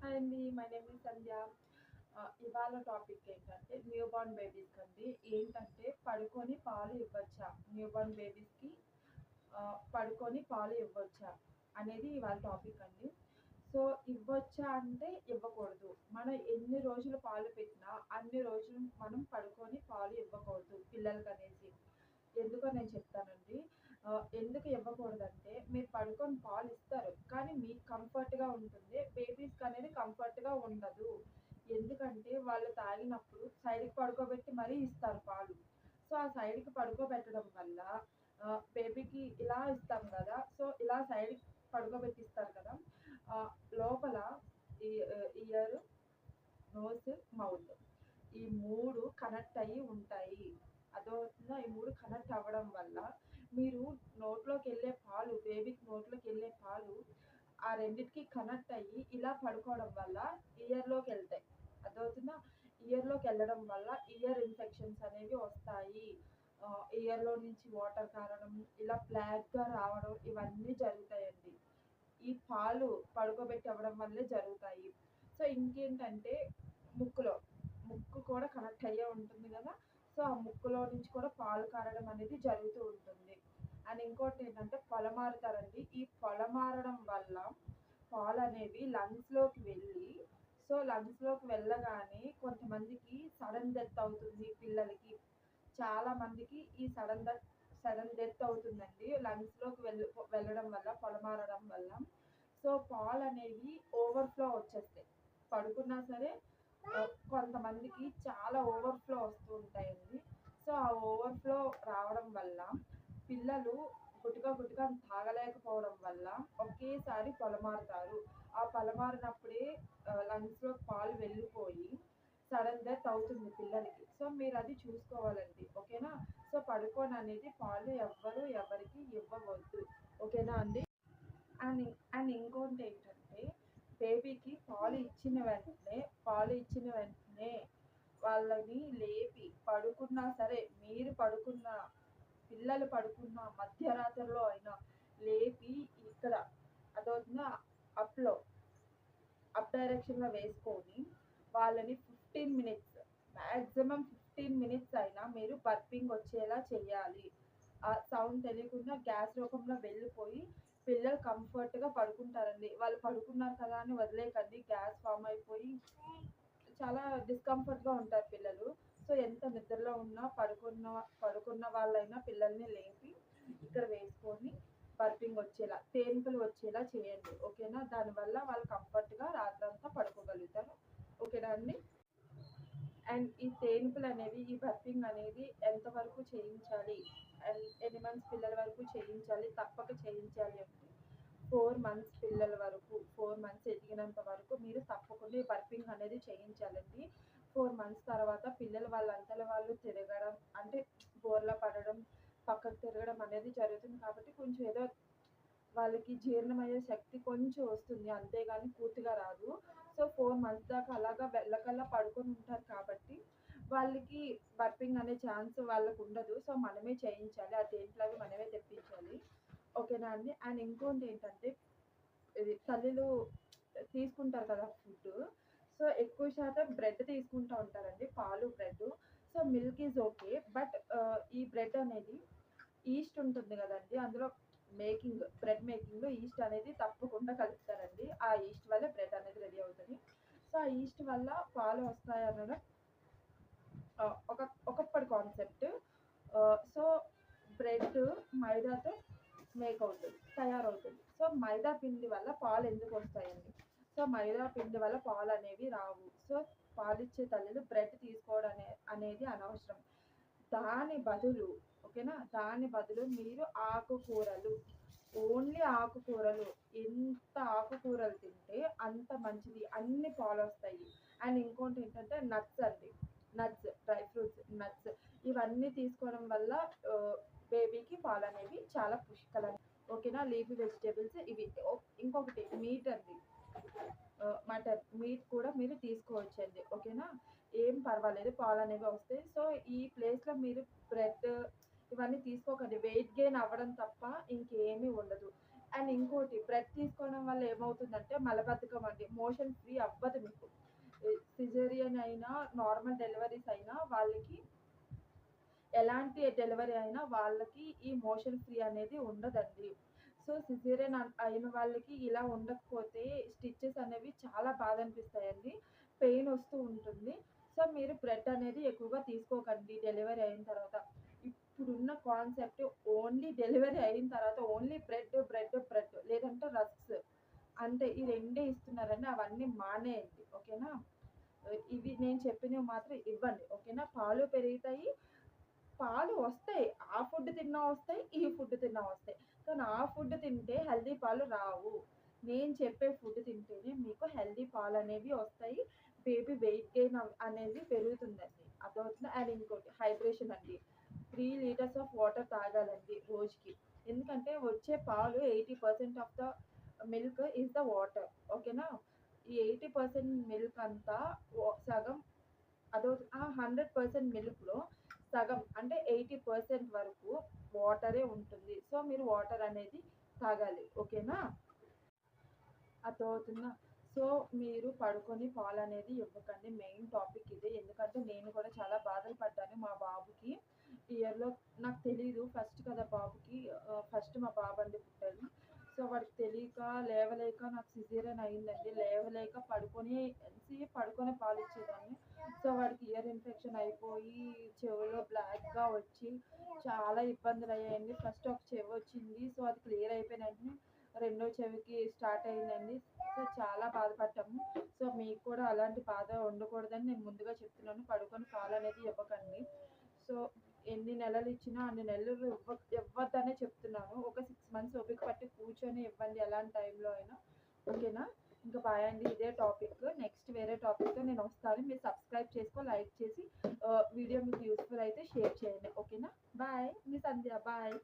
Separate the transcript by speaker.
Speaker 1: Hi అండి my name is సంధ్య ఇవాళ topic ఏంటంటే న్యూ బార్న్ బేబీస్కి అండి ఏంటంటే పడుకొని పాలు ఇవ్వచ్చా? న్యూ బార్న్ బేబీస్కి పడుకొని పాలు ఇవ్వచ్చా? అనేది ఇవాళ టాపిక్ అండి. సో ఇవ్వచ్చా అంటే ఇవ్వకూడదు. మనం ఎన్ని రోజులు పాలు పెట్టినా అన్ని రోజులు మనం పడుకొని పాలు ఇవ్వకూడదు పిల్లలకి అనేసి ఎందుకో నేను చెప్తానండి. ఎందుకు ఇవ్వకూడదంటే మీరు పడుకొని పాలు ఇస్తారు కానీ మీకు కంఫర్ట్గా ఉంటుంది బేబీస్కి అనేది కంఫర్ట్గా ఉండదు ఎందుకంటే వాళ్ళు తాగినప్పుడు సైడ్కి పడుకోబెట్టి మరీ ఇస్తారు పాలు సో ఆ సైడ్కి పడుకోబెట్టడం వల్ల బేబీకి ఇలా ఇస్తాం కదా సో ఇలా సైడ్ పడుకోబెట్టిస్తారు కదా లోపల ఈ ఇయర్ నోస్ మౌత్ ఈ మూడు కనెక్ట్ అయ్యి ఉంటాయి. అదవుతుందా ఈ మూడు కనెక్ట్ అవ్వడం వల్ల మీరు నోట్లోకి వెళ్ళే పాలు బేబీకి నోట్లోకి వెళ్ళే పాలు ఆ రెండింటికి కనెక్ట్ అయ్యి ఇలా పడుకోవడం వల్ల ఇయర్లోకి వెళ్తాయి. అదవుతుందా ఇయర్లోకి వెళ్ళడం వల్ల ఇయర్ ఇన్ఫెక్షన్స్ అనేవి వస్తాయి. ఇయర్లో నుంచి వాటర్ కారడం ఇలా బ్లాక్గా రావడం ఇవన్నీ జరుగుతాయండి. ఈ పాలు పడుకోబెట్టి అవ్వడం వల్లే జరుగుతాయి. సో ఇంకేంటంటే ముక్కులో ముక్కు కూడా కనెక్ట్ అయ్యే ఉంటుంది కదా. సో ఆ ముక్కులో నుంచి కూడా పాలు కారడం అనేది జరుగుతూ ఉంటుంది. అండ్ ఇంకోటి ఏంటంటే పొలమారుతారండి. ఈ పొలమారడం వల్ల పాలు అనేవి లంగ్స్లోకి వెళ్ళి సో లంగ్స్లోకి వెళ్ళగానే కొంతమందికి సడన్ డెత్ అవుతుంది పిల్లలకి చాలా మందికి ఈ సడన్ డెత్ సడన్ డెత్ అవుతుందండి. లంగ్స్లోకి వెళ్ళ వెళ్ళడం వల్ల పొలమారడం వల్ల. సో పాలు అనేవి ఓవర్ఫ్లో వచ్చేస్తాయి. పడుకున్నా సరే కొంతమందికి చాలా ఓవర్ఫ్లో వస్తూ ఉంటాయండి. సో ఆ ఓవర్ఫ్లో రావడం వల్ల పిల్లలు గుటుగా గుటుగా తాగలేకపోవడం వల్ల ఒకేసారి పొలమారుతారు. ఆ పొలమారినప్పుడే లంగ్స్లో పాలు వెళ్ళిపోయి సడన్ డెత్ అవుతుంది పిల్లలకి. సో మీరు అది చూసుకోవాలండి. ఓకేనా? సో పడుకోని అనేది పాలు ఎవ్వరు ఎవరికి ఇవ్వవద్దు. ఓకేనా అండి? అండ్ అండ్ ఇంకోటి ఏంటంటే బేబీకి పాలు ఇచ్చిన వెంటనే పాలు ఇచ్చిన వెంటనే వాళ్ళని లేపి పడుకున్నా సరే మీరు పడుకున్న పిల్లలు పడుకున్న మధ్యరాత్రిలో అయినా లేపి ఇక్కడ అదవుతుందా అప్లో అప్ డైరెక్షన్లో వేసుకొని వాళ్ళని fifteen minutes. Maximum fifteen minutes అయినా మీరు బర్పింగ్ వచ్చేలా చేయాలి. ఆ సౌండ్ తెలియకుండా గ్యాస్ రూపంలో వెళ్ళిపోయి పిల్లలు కంఫర్ట్గా పడుకుంటారండి. వాళ్ళు పడుకున్నారు కదా అని వదిలేకండి గ్యాస్ ఫామ్ అయిపోయి చాలా డిస్కంఫర్ట్గా ఉంటారు పిల్లలు. సో ఎంత నిద్రలో ఉన్నా పడుకున్న పడుకున్న వాళ్ళైనా పిల్లల్ని లేపి ఇక్కడ వేసుకొని బర్పింగ్ వచ్చేలా తేన్పులు వచ్చేలా చేయండి. ఓకేనా? దానివల్ల వాళ్ళు కంఫర్ట్గా రాత్రంతా పడుకోగలుగుతారు. ఓకేనా అండి? అండ్ ఈ తేన్పులు అనేవి ఈ బర్పింగ్ అనేది ఎంతవరకు చేయించాలి? అండ్ ఎన్ని మంత్స్ పిల్లల వరకు చేయించాలి? తప్పక చేయించాలి అంటే ఫోర్ మంత్స్ పిల్లల వరకు ఫోర్ మంత్స్ ఎదిగినంత వరకు మీరు తప్పకుండా ఈ బర్పింగ్ అనేది చేయించాలండి. ఫోర్ మంత్స్ తర్వాత పిల్లలు వాళ్ళంతల వాళ్ళు తిరగడం అంటే బోర్లా పడడం పక్కకు తిరగడం అనేది జరుగుతుంది కాబట్టి కొంచెం ఏదో వాళ్ళకి జీర్ణమయ్యే శక్తి కొంచెం వస్తుంది. అంతేగాని పూర్తిగా రాదు. సో ఫోర్ మంత్స్ దాకా అలాగా వెళ్ళకల్లా పడుకొని ఉంటారు కాబట్టి వాళ్ళకి బర్పింగ్ అనే ఛాన్స్ వాళ్ళకు ఉండదు. సో మనమే చేయించాలి. ఆ దేంట్లో మనమే తెప్పించాలి. ఓకేనా అండి? అండ్ ఇంకోటి ఏంటంటే ఇది తల్లిలు తీసుకుంటారు కదా ఫుడ్ సో ఎక్కువ శాతం బ్రెడ్ తీసుకుంటూ ఉంటారండి పాలు bread so milk is okay but ఈ బ్రెడ్ అనేది ఈస్ట్ ఉంటుంది కదండి అందులో మేకింగ్ బ్రెడ్ మేకింగ్లో ఈస్ట్ అనేది తప్పకుండా కలుపుతారండి ఆ ఈస్ట్ వల్ల బ్రెడ్ అనేది రెడీ అవుతుంది సో ఆ ఈస్ట్ వల్ల పాలు వస్తాయి అనడం ఒక ఒకప్పటి కాన్సెప్ట్. సో బ్రెడ్ మైదాతో మేక్ అవుతుంది తయారవుతుంది. సో మైదా పిండి వల్ల పాలు ఎందుకు వస్తాయండి? సో మైదా పిండి వల్ల పాలు అనేవి రావు. సో పాలిచ్చే తల్లులు బ్రెడ్ తీసుకోవడం అనే అనేది అనవసరం. దాని బదులు ఓకేనా? దాని బదులు మీరు ఆకుకూరలు ఓన్లీ ఆకుకూరలు. ఎంత ఆకుకూరలు తింటే అంత మంచిది. అన్ని పాలు వస్తాయి అండ్ ఇంకోటి ఏంటంటే నట్స్ అండి. Nuts dry fruits nuts. ఇవన్నీ తీసుకోవడం వల్ల బేబీకి పాలు అనేవి చాలా పుష్కలం. ఓకేనా? లీఫీ వెజిటేబుల్స్ ఇవి. ఇంకొకటి మీట్ అండి. మటన్. మీట్ కూడా మీరు తీసుకోవచ్చండి. ఓకేనా? ఏం పర్వాలేదు. పాలు అనేవి వస్తాయి. సో ఈ ప్లేస్లో మీరు బ్రెడ్ ఇవన్నీ తీసుకోకండి. వెయిట్ గెయిన్ అవ్వడం తప్ప ఇంకేమీ ఉండదు. అండ్ ఇంకోటి బ్రెడ్ తీసుకోవడం వల్ల ఏమవుతుందంటే మలబద్ధకం అండి. మోషన్ ఫ్రీ అవ్వదు మీకు. సిజేరియన్ అయినా నార్మల్ డెలివరీస్ అయినా వాళ్ళకి ఎలాంటి డెలివరీ అయినా వాళ్ళకి ఈ మోషన్ ఫ్రీ అనేది ఉండదండి. సో సిజేరియన్ అయిన వాళ్ళకి ఇలా ఉండకపోతే స్టిచ్చెస్ అనేవి చాలా బాధ అనిపిస్తాయండి. పెయిన్ వస్తూ ఉంటుంది. సో మీరు బ్రెడ్ అనేది ఎక్కువగా తీసుకోకండి డెలివరీ అయిన తర్వాత. ఉన్న కాన్సెప్ట్ ఓన్లీ డెలివరీ అయిన తర్వాత ఓన్లీ బ్రెడ్ బ్రెడ్ బ్రెడ్ లేదంటే రస్క్స్. అంటే ఈ రెండే ఇస్తున్నారండి అవన్నీ మానేయండి ఓకేనా? ఇవి నేను చెప్పినవి మాత్రం ఇవ్వండి ఓకేనా? పాలు పెరుగుతాయి పాలు వస్తాయి ఆ ఫుడ్ తిన్నా వస్తాయి ఈ ఫుడ్ తిన్నా వస్తాయి. కానీ ఆ ఫుడ్ తింటే హెల్దీ పాలు రావు. నేను చెప్పే ఫుడ్ తింటేనే మీకు హెల్దీ పాలు అనేవి వస్తాయి బేబీ వెయిట్ గెయిన్ అనేది పెరుగుతుందండి. అదవుతుంది అండ్ ఇంకోటి హైడ్రేషన్ అండి. త్రీ లీటర్స్ ఆఫ్ వాటర్ తాగాలండి రోజుకి. ఎందుకంటే వచ్చే పాలు eighty percent of the milk is the water. ఓకేనా? ఈ ఎయిటీ పర్సెంట్ మిల్క్ అంతా సగం అదో హండ్రెడ్ పర్సెంట్ మిల్క్లో సగం అంటే ఎయిటీ పర్సెంట్ వరకు వాటరే ఉంటుంది. సో మీరు వాటర్ అనేది తాగాలి. ఓకేనా? అర్థమవుతుందా? సో మీరు పడుకొని పాలు అనేది ఇవ్వకండి. మెయిన్ టాపిక్ ఇదే. ఎందుకంటే నేను కూడా చాలా బాధలు పడ్డాను మా బాబుకి. ఇయర్లో నాకు తెలీదు ఫస్ట్ కదా బాబుకి ఫస్ట్ మా బాబు అండి పుట్టాడు. సో వాడికి తెలియక లేవలేక నాకు సిజేరియన్ అయిందండి. లేవలేక పడుకొని ఎంతసేపు పడుకొని పాలు ఇచ్చేదాన్ని సో వాడికి ఇయర్ ఇన్ఫెక్షన్ అయిపోయి చెవిలో బ్లాక్గా వచ్చి చాలా ఇబ్బందులు అయ్యాయండి. ఫస్ట్ ఒక చెవి వచ్చింది సో అది క్లియర్ అయిపోయిన వెంటనే రెండో చెవికి స్టార్ట్ అయిందండి. సో చాలా బాధపడ్డాము. సో మీకు కూడా అలాంటి బాధ ఉండకూడదని నేను ముందుగా చెప్తున్నాను. పడుకొని పాలు అనేది ఇవ్వకండి. సో ఎన్ని నెలలు ఇచ్చినా అన్ని నెలలు ఇవ్వ ఇవ్వద్దనే చెప్తున్నాను. ఒక సిక్స్ మంత్స్ ఓపిక పట్టి కూర్చొని ఇవ్వండి ఎలాంటి టైంలో అయినా. ఓకేనా? ఇంకా బాయ్ అండి. ఇదే టాపిక్ నెక్స్ట్ వేరే టాపిక్తో నేను వస్తాను. మీరు సబ్స్క్రైబ్ చేసుకో లైక్ చేసి వీడియో మీకు యూస్ఫుల్ అయితే షేర్ చేయండి. ఓకేనా? బాయ్ మీ సంధ్య. బాయ్